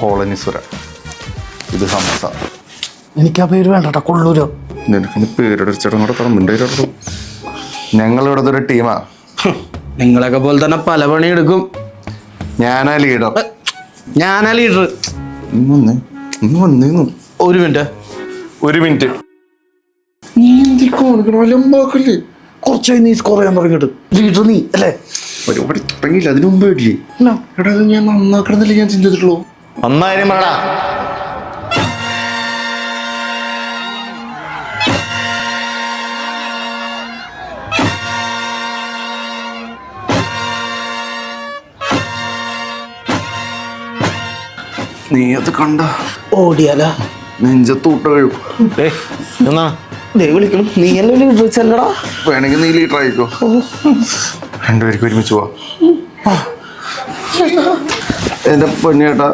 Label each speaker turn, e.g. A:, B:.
A: കോളനിസുര ഇത് ഹംസ
B: എനിക്ക് ആ പേര് വേണ്ട കൊള്ളൂരോ?
A: നിനക്ക് പേരുടെ ചേട്ടൻ കൂടെ പറഞ്ഞിട്ടുണ്ടോ ഞങ്ങൾ ഇവിടുത്തെ ഒരു ടീമാ.
B: നിങ്ങളൊക്കെ പോലെ തന്നെ പല പണി എടുക്കും
A: ഞാനാ ലീഡർ
B: ഞാനാ ലീഡർ ഒരു മിനിറ്റ്.
A: ഒരു മിനിറ്റ്. നീ എന്തി കാണിക്കണല്ലേ
B: കുറച്ചായി നീ സ്കോർ ചെയ്യാൻ തുടങ്ങിയിട്ട്. ലീഡർ നീ അല്ലേ?
A: പരിപാടി തുടങ്ങിയില്ല അതിനു മുമ്പ് ഇല്ലേ എടാ ഞാൻ നന്നാക്കണമെന്നല്ലേ ഞാൻ ചിന്തിച്ചിട്ടുള്ളൂ? നന്നായാലും പറടാ. നീ അത് കണ്ട
B: ഓടിയാലാ.
A: നെഞ്ചത്തൂട്ട
B: എന്നാ? ദേ വിളിക്കണം. നീ അല്ലേ ലീഡർ ചെല്ലടാ
A: വേണമെങ്കിൽ നീ ലീറ്റർ ആയിക്കോ. രണ്ടുപേർക്ക് ഒരുമിച്ച് പോവാ. എന്റെ പൊന്നേട്ടാ